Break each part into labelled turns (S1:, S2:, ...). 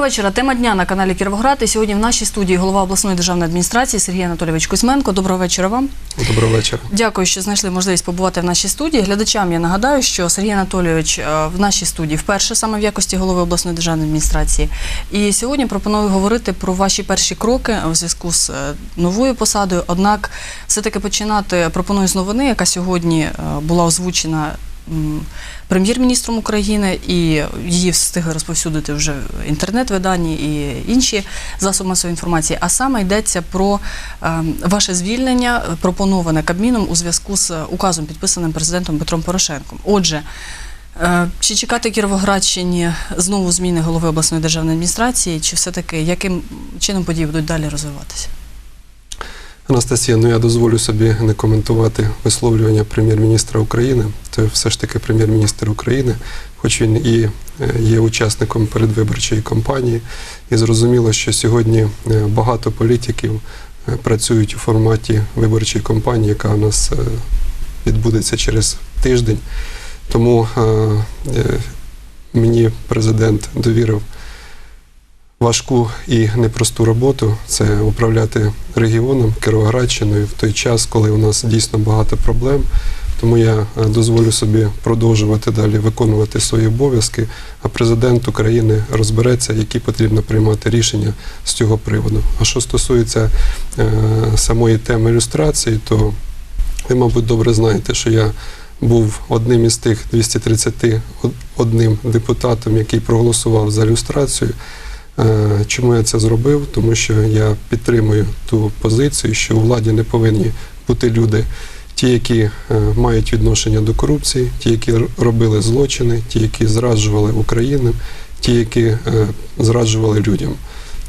S1: Доброго вечора. Тема дня на каналі Кіровоград. І сьогодні в нашій студії голова обласної державної адміністрації Сергій Анатолійович Кузьменко. Доброго вечора вам.
S2: Доброго вечора.
S1: Дякую, що знайшли можливість побувати в нашій студії. Глядачам я нагадаю, що Сергій Анатолійович е, в нашій студії вперше саме в якості голови обласної державної адміністрації. І сьогодні пропоную говорити про ваші перші кроки у зв'язку з е, новою посадою. Однак, все-таки починати пропоную з новини, яка сьогодні е, була озвучена. Прем'єр-міністром України і її встигли розповсюдити вже інтернет-видання і інші засоби масової інформації. А саме йдеться про е, ваше звільнення, пропоноване Кабміном у зв'язку з указом, підписаним президентом Петром Порошенком. Отже, е, чи чекати Кіровоградщині знову зміни голови обласної державної адміністрації, чи все-таки яким чином події будуть далі розвиватися?
S2: Анастасія, ну я дозволю собі не коментувати висловлювання прем'єр-міністра України. Це все ж таки прем'єр-міністр України, хоч він і е, є учасником передвиборчої кампанії. І зрозуміло, що сьогодні е, багато політиків е, працюють у форматі виборчої кампанії, яка у нас відбудеться через тиждень. Тому мені президент довірив важку і непросту роботу це управляти регіоном Кіровоградщиною в той час, коли у нас дійсно багато проблем. Тому я е, дозволю собі продовжувати далі виконувати свої обов'язки. А президент України розбереться, які потрібно приймати рішення з цього приводу. А що стосується е, самої теми ілюстрації, то ви, мабуть, добре знаєте, що я був одним із тих 231 депутатом, який проголосував за ілюстрацію. Е, Чому я це зробив? Тому що я підтримую ту позицію, що у владі не повинні бути люди, ті, які е, мають відношення до корупції, ті, які робили злочини, ті, які зраджували Україну, ті, які е, зраджували людям.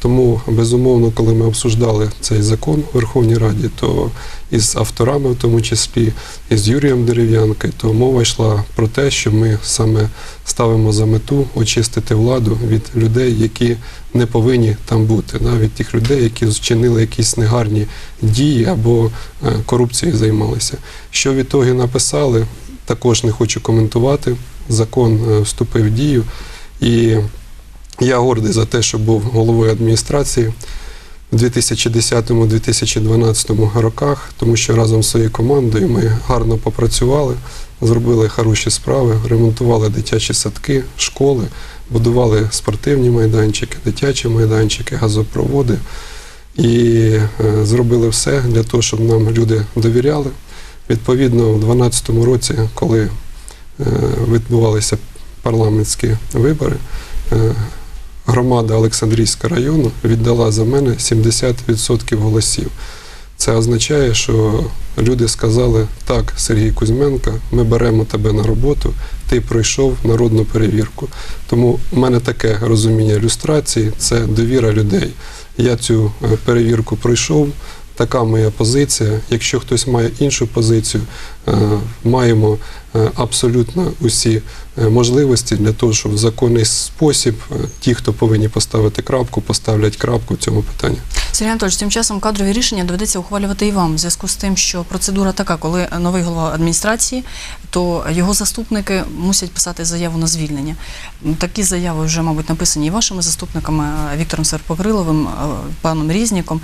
S2: Тому, безумовно, коли ми обсуждали цей закон у Верховній Раді, то із авторами, в тому числі, і з Юрієм Дерев'янкою, то мова йшла про те, що ми саме ставимо за мету очистити владу від людей, які не повинні там бути, да, від тих людей, які вчинили якісь негарні дії або е, корупцією займалися. Що в ітогі написали, також не хочу коментувати. Закон е, вступив в дію, і я гордий за те, що був головою адміністрації в 2010-2012 роках, тому що разом з своєю командою ми гарно попрацювали, зробили хороші справи, ремонтували дитячі садки, школи, будували спортивні майданчики, дитячі майданчики, газопроводи. І е, зробили все для того, щоб нам люди довіряли. Відповідно, у 2012 році, коли е, відбувалися парламентські вибори, е, громада Олександрійського району віддала за мене 70% голосів. Це означає, що люди сказали: так, Сергій Кузьменко, ми беремо тебе на роботу, ти пройшов народну перевірку. Тому в мене таке розуміння ілюстрації це довіра людей. Я цю е, перевірку пройшов. Така моя позиція. Якщо хтось має іншу позицію, е, маємо е, абсолютно усі е, можливості для того, щоб в законний спосіб ті, хто повинні поставити крапку, поставлять крапку в цьому питанні.
S1: Сергій Анатольович, тим часом кадрові рішення доведеться ухвалювати і вам в зв'язку з тим, що процедура така, коли новий голова адміністрації, то його заступники мусять писати заяву на звільнення. Такі заяви вже, мабуть, написані і вашими заступниками Віктором Серпокриловим, паном Різніком.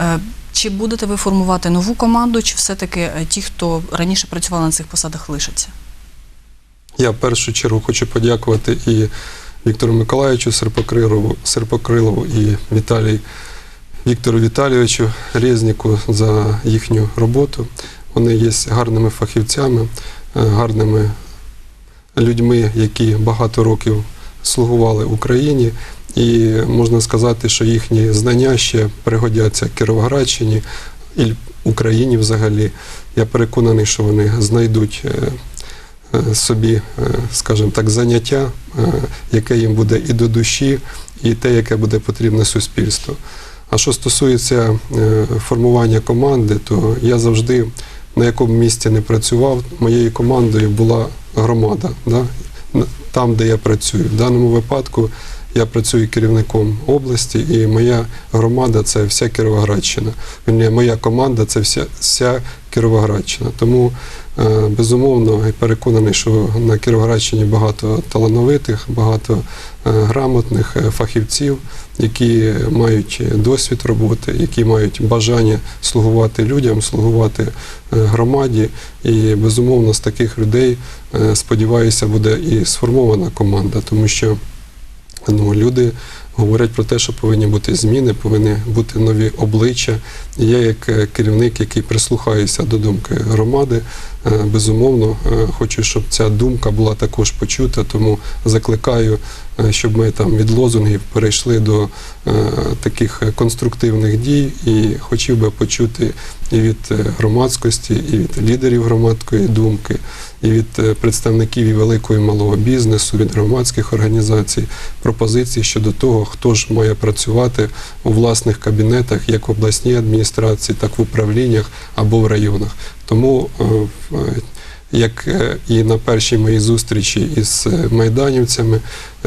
S1: Е, Чи будете ви формувати нову команду, чи все-таки е, ті, хто раніше працювали на цих посадах, лишаться?
S2: Я в першу чергу хочу подякувати і Віктору Миколаївичу Серпокрилову, Серпокрилову і Віталій Віктору Віталійовичу Резніку за їхню роботу. Вони є гарними фахівцями, е, гарними людьми, які багато років слугували Україні. І можна сказати, що їхні знання ще пригодяться Кіровоградщині і Україні взагалі. Я переконаний, що вони знайдуть е, е, собі, е, скажімо так, заняття, яке їм буде і до душі, і те, яке буде потрібне суспільству. А що стосується формування команди, то я завжди на якому місці не працював, моєю командою була громада. Да? Там, де я працюю. В даному випадку Я працюю керівником області, і моя громада це вся Кіровоградщина. Вірні, моя команда це вся, вся Кіровоградщина. Тому е, безумовно і переконаний, що на Кіровоградщині багато талановитих, багато е, грамотних е, фахівців, які мають досвід роботи, які мають бажання слугувати людям, слугувати громаді. І безумовно з таких людей, сподіваюся, буде і сформована команда, тому що ну, люди говорять про те, що повинні бути зміни, повинні бути нові обличчя. Я, як е, керівник, який прислухаюся до думки громади, безумовно е, хочу, щоб ця думка була також почута. Тому закликаю, е, щоб ми там від лозунгів перейшли до е, таких е, конструктивних дій, і хотів би почути і від е, громадськості, і від лідерів громадської думки, і від е, представників і великого і малого бізнесу, від громадських організацій пропозиції щодо того, хто ж має працювати у власних кабінетах, як в обласній адміністрації, так в управліннях або в районах. Тому е, е, як е, і на першій моїй зустрічі із майданівцями,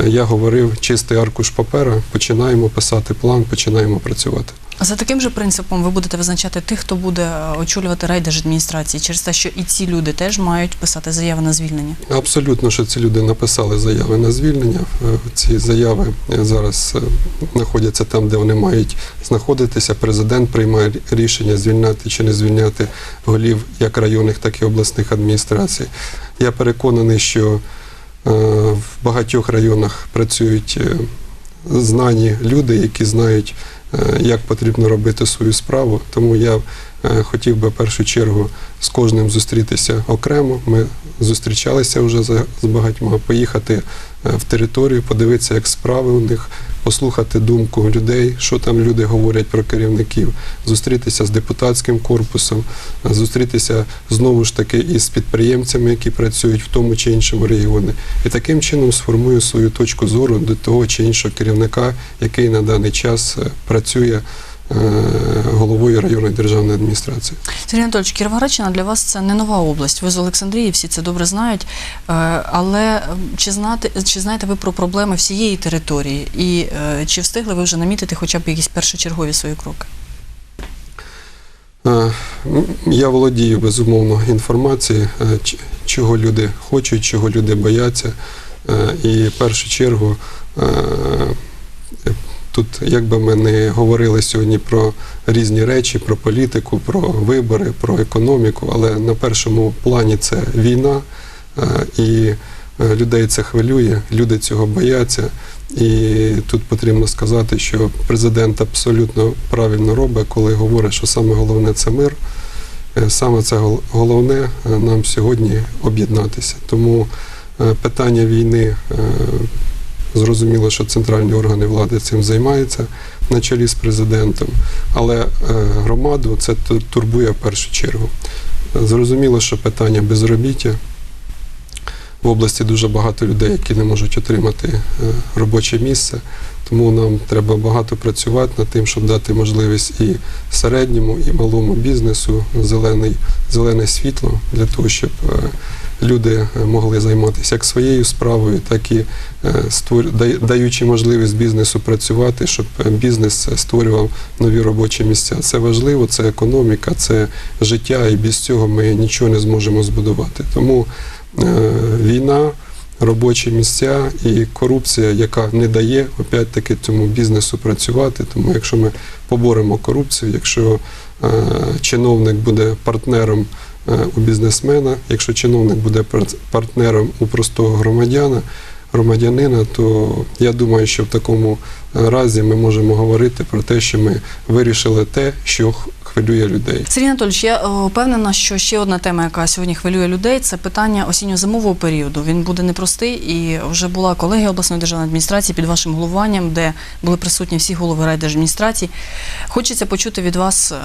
S2: я говорив чистий аркуш папера, починаємо писати план, починаємо працювати.
S1: За таким же принципом ви будете визначати тих, хто буде е, очолювати райдержадміністрації, через те, що і ці люди теж мають писати заяви на звільнення.
S2: Абсолютно, що ці люди написали заяви на звільнення. Е, Ці заяви е, зараз знаходяться там, де вони мають знаходитися. Президент приймає рішення звільняти чи не звільняти голів як районних, так і обласних адміністрацій. Я переконаний, що в багатьох районах працюють знані люди, які знають, е, як потрібно робити свою справу. Тому я е, хотів би в першу чергу з кожним зустрітися окремо. Ми зустрічалися вже з багатьма, поїхати е, в територію, подивитися, як справи у них, послухати думку людей, що там люди говорять про керівників, зустрітися з депутатським корпусом, зустрітися знову ж таки із підприємцями, які працюють в тому чи іншому регіоні. І таким чином сформую свою точку зору до того чи іншого керівника, який на даний час е, працює головою районної державної адміністрації.
S1: Сергій Анатольович, Кіровоградщина для вас це не нова область. Ви з Олександрії, всі це добре знають. Е, Але е, чи знаєте, чи знаєте ви про проблеми всієї території? І е, чи встигли ви вже намітити хоча б якісь першочергові свої кроки?
S2: Е, Я володію безумовно інформацією, е, чого люди хочуть, чого люди бояться. Е, І в першу чергу е, тут, як би ми не говорили сьогодні про різні речі, про політику, про вибори, про економіку, але на першому плані це війна, е, і е, людей це хвилює, люди цього бояться. І тут потрібно сказати, що президент абсолютно правильно робить, коли говорить, що саме головне це мир. Е, Саме це головне нам сьогодні об'єднатися. Тому питання війни зрозуміло, що центральні органи влади цим займаються на чолі з президентом, але е, громаду це турбує в першу чергу. Зрозуміло, що питання безробіття. Області дуже багато людей, які не можуть отримати е, робоче місце. Тому нам треба багато працювати над тим, щоб дати можливість і середньому, і малому бізнесу зелений, зелене світло для того, щоб е, люди е, могли займатися як своєю справою, так і даючи можливість бізнесу працювати, щоб бізнес створював нові робочі місця. Це важливо, це економіка, це життя, і без цього ми нічого не зможемо збудувати. Тому війна, робочі місця і корупція, яка не дає опять-таки цьому бізнесу працювати. Тому якщо ми поборемо корупцію, якщо е, чиновник буде партнером е, у бізнесмена, якщо чиновник буде партнером у простого громадяна, громадянина, то я думаю, що в такому е, разі ми можемо говорити про те, що ми вирішили те, що хвилює людей.
S1: Сергій Анатольович, я е, впевнена, що ще одна тема, яка сьогодні хвилює людей, це питання осінньо-зимового періоду. Він буде непростий, і вже була колегія обласної державної адміністрації під вашим головуванням, де були присутні всі голови райдержадміністрації. Хочеться почути від вас е,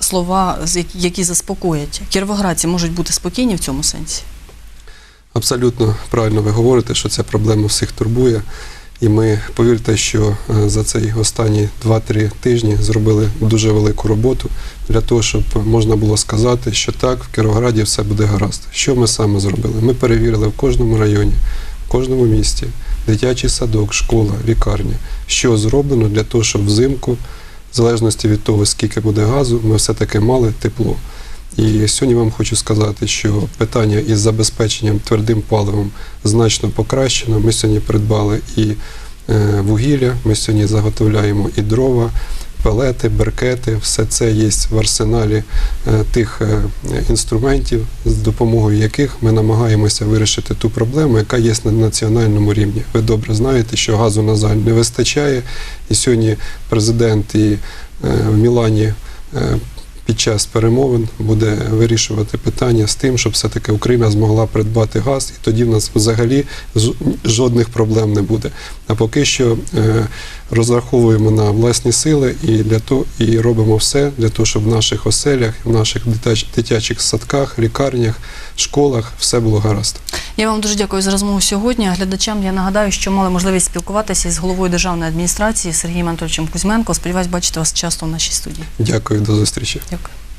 S1: слова, які- заспокоять. Кіровоградці можуть бути спокійні в цьому сенсі.
S2: Абсолютно правильно ви говорите, що ця проблема всіх турбує. І ми повірте, що е, за цей останні 2-3 тижні зробили дуже велику роботу для того, щоб можна було сказати, що так, в Кіровограді все буде гаразд. Що ми саме зробили? Ми перевірили в кожному районі в кожному місті, дитячий садок, школа, лікарня, що зроблено для того, щоб взимку, в залежності від того, скільки буде газу, ми все-таки мали тепло. І сьогодні вам хочу сказати, що питання із забезпеченням твердим паливом значно покращено. Ми сьогодні придбали і е, вугілля, ми сьогодні заготовляємо і дрова, пелети, беркети. Все це є в арсеналі е, тих е, інструментів, з допомогою яких ми намагаємося вирішити ту проблему, яка є на національному рівні. Ви добре знаєте, що газу на жаль не вистачає. І сьогодні президент і в Мілані. Під час перемовин буде вирішувати питання з тим, щоб все-таки Україна змогла придбати газ, і тоді в нас взагалі жодних проблем не буде. А поки що е, розраховуємо на власні сили і для того, і робимо все для того, щоб в наших оселях, в наших дитяч- дитячих садках, лікарнях, школах все було гаразд.
S1: Я вам дуже дякую за розмову сьогодні. Глядачам я нагадаю, що мали можливість спілкуватися із головою державної адміністрації Сергієм Анатольовичем Кузьменко. Сподіваюсь, бачити вас часто в нашій студії.
S2: Дякую, до зустрічі.
S1: Дякую. work